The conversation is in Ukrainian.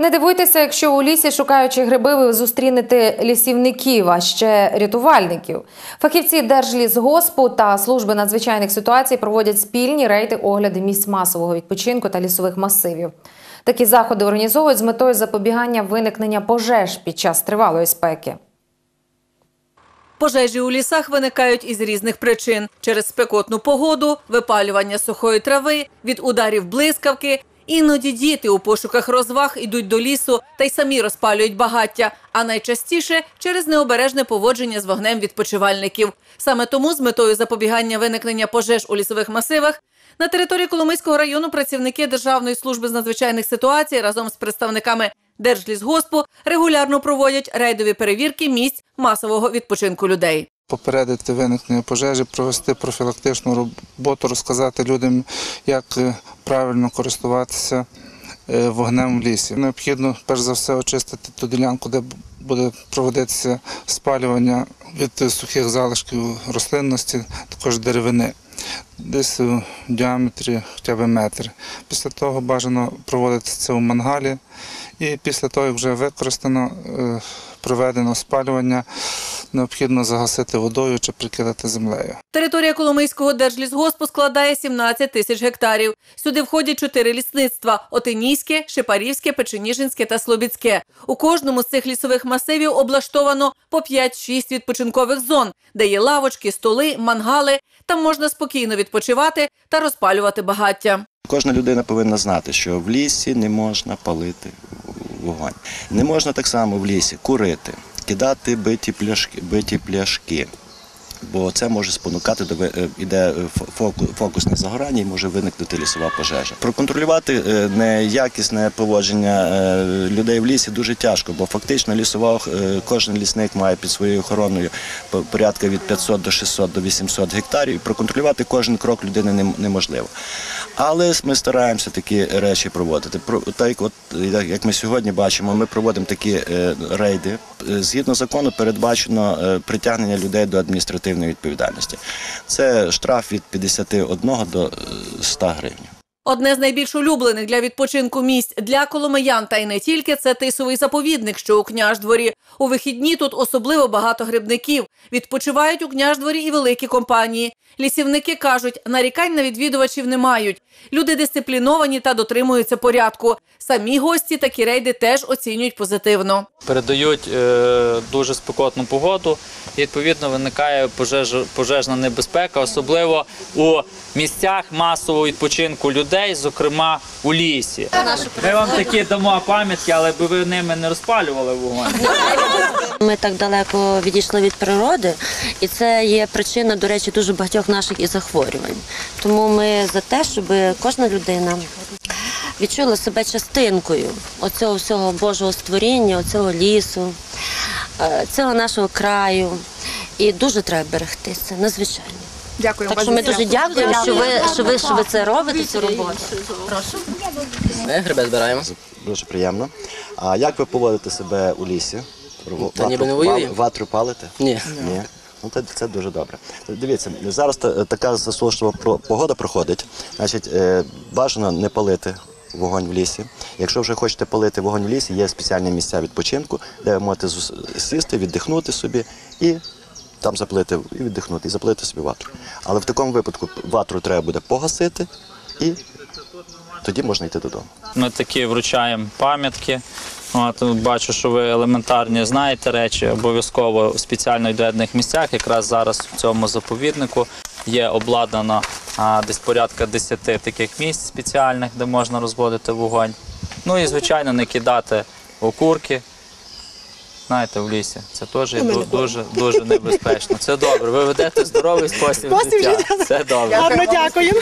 Не дивуйтеся, якщо у лісі, шукаючи гриби, ви зустрінете лісівників, а ще рятувальників. Фахівці Держлісгоспу та служби надзвичайних ситуацій проводять спільні рейди огляди місць масового відпочинку та лісових масивів. Такі заходи організовують з метою запобігання виникнення пожеж під час тривалої спеки. Пожежі у лісах виникають із різних причин: через спекотну погоду, випалювання сухої трави, від ударів блискавки. Іноді діти у пошуках розваг ідуть до лісу та й самі розпалюють багаття, а найчастіше через необережне поводження з вогнем відпочивальників. Саме тому з метою запобігання виникнення пожеж у лісових масивах на території Коломийського району працівники Державної служби з надзвичайних ситуацій разом з представниками Держлісгоспу регулярно проводять рейдові перевірки місць масового відпочинку людей. Попередити виникнення пожежі, провести профілактичну роботу, розказати людям, як е, правильно користуватися е, вогнем в лісі. Необхідно перш за все очистити ту ділянку, де буде проводитися спалювання від сухих залишків рослинності, також деревини. Десь у діаметрі хоча б метр. Після того бажано проводити це у мангалі. І після того, як вже використано, е, проведено спалювання, необхідно загасити водою чи прикидати землею. Територія Коломийського держлісгоспу складає 17 тисяч гектарів. Сюди входять чотири лісництва: Отинійське, Шипарівське, Печеніжинське та Слобідське. У кожному з цих лісових масивів облаштовано по 5-6 відпочинкових зон, де є лавочки, столи, мангали. Там можна спокійно відпочивати та розпалювати багаття. Кожна людина повинна знати, що в лісі не можна палити вогонь. Не можна так само в лісі курити, кидати биті пляшки, биті пляшки. Бо це може спонукати до е, іде фоку- фокусне загорання і може виникнути лісова пожежа. Проконтролювати е, неякісне поводження е, людей в лісі дуже тяжко, бо фактично лісова е, кожен лісник має під своєю охороною по- порядка від 500 до 600 до 800 гектарів. Проконтролювати кожен крок людини неможливо. Але ми стараємося такі речі проводити. Так, от як- ми сьогодні бачимо, ми проводимо такі е, рейди. Е, Згідно закону, передбачено е, притягнення людей до адміністративної відповідальності. Це штраф від 51 до е, 100 гривень. Одне з найбільш улюблених для відпочинку місць для коломиян та й не тільки це тисовий заповідник, що у княждворі. У вихідні тут особливо багато грибників. Відпочивають у княждворі і великі компанії. Лісівники кажуть, нарікань на відвідувачів не мають. Люди дисципліновані та дотримуються порядку. Самі гості такі рейди теж оцінюють позитивно. передають е, дуже спекотну погоду, і відповідно виникає пожеж- пожежна небезпека, особливо у місцях масового відпочинку людей, зокрема у лісі. Ми вам такі дамо пам'ятки, але би ви ними не розпалювали вогонь. Ми так далеко відійшли від природи, і це є причина, до речі, дуже багатьох наших і захворювань. Тому ми за те, щоб кожна людина відчула себе частинкою оцього всього Божого створіння, оцього лісу, е, цього нашого краю. І дуже треба берегти це, надзвичайно. Дякую. Так що ми дуже дякуємо, що ви, що ви, що ви це робите, цю роботу. Ми гриби збираємо. Дуже приємно. А як ви поводите себе у лісі? Та ніби не воюємо. Ватру палите? Ні. Ні. Ну, це, це дуже добре. Дивіться, зараз така засушлива погода проходить. Значить, е, бажано не палити вогонь в лісі. Якщо вже хочете палити вогонь в лісі, є спеціальні місця відпочинку, де ви можете сісти, віддихнути собі і там запалити, і віддихнути, і запалити собі ватру. Але в такому випадку ватру треба буде погасити і тоді можна йти додому. Ми такі вручаємо пам'ятки. От, бачу, що ви елементарні знаєте речі, обов'язково в спеціально відведених місцях. Якраз зараз в цьому заповіднику є обладнано а, десь порядка 10 таких місць спеціальних, де можна розводити вогонь. Ну і звичайно не кидати окурки. Знаєте, в лісі. Це теж є ду- дуже, дуже небезпечно. Це добре. Ви ведете здоровий спосіб життя. Це добре. Гарно дякую.